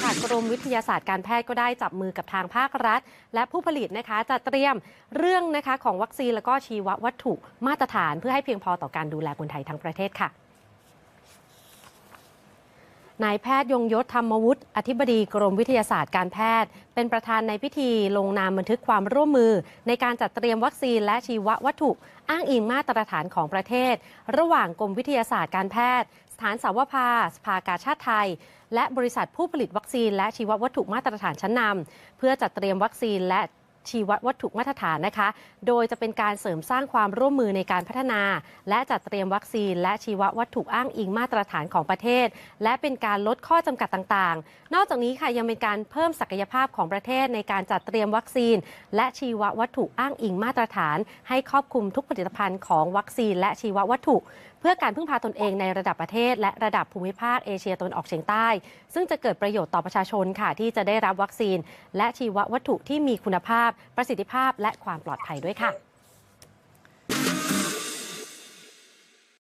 ค่ะกรมวิทยาศาสตร์การแพทย์ก็ได้จับมือกับทางภาครัฐ และผู้ผลิตนะคะจะเตรียมเรื่องนะคะของวัคซีนแล้วก็ชีววัตถุมาตรฐาน เพื่อให้เพียงพอต่อการดูแลคนไทยทั้งประเทศค่ะ นายแพทย์ยงยศธรรมวุฒิอธิบดีกรมวิทยาศาสตร์การแพทย์ เป็นประธานในพิธีลงนามบันทึกความร่วมมือ ในการจัดเตรียมวัคซีนและชีววัตถุ อ้างอิงมาตรฐานของประเทศ ระหว่างกรมวิทยาศาสตร์การแพทย์ สถานสาวภา สภากาชาติไทย และบริษัทผู้ผลิตวัคซีนและชีววัตถุมาตรฐานชั้นนำเพื่อจัดเตรียมวัคซีนและ ชีววัตถุมาตรฐานนะคะ โดยจะเป็นการเสริมสร้างความร่วมมือในการพัฒนา และจัดเตรียมวัคซีน และชีววัตถุอ้างอิงมาตรฐานของประเทศ และเป็นการลดข้อจำกัดต่างๆ นอกจากนี้ค่ะยังเป็นการเพิ่มศักยภาพของประเทศในการจัดเตรียมวัคซีน และชีววัตถุอ้างอิงมาตรฐาน ให้ครอบคลุมทุกผลิตภัณฑ์ของวัคซีน และชีววัตถุ เพื่อการพึ่งพาตนเองในระดับประเทศ และระดับภูมิภาคเอเชียตะวันออกเฉียงใต้ ซึ่งจะเกิดประโยชน์ต่อประชาชนค่ะที่จะได้รับวัคซีน และชีววัตถุที่มีคุณภาพพ ประสิทธิภาพและความปลอดภัยด้วยค่ะ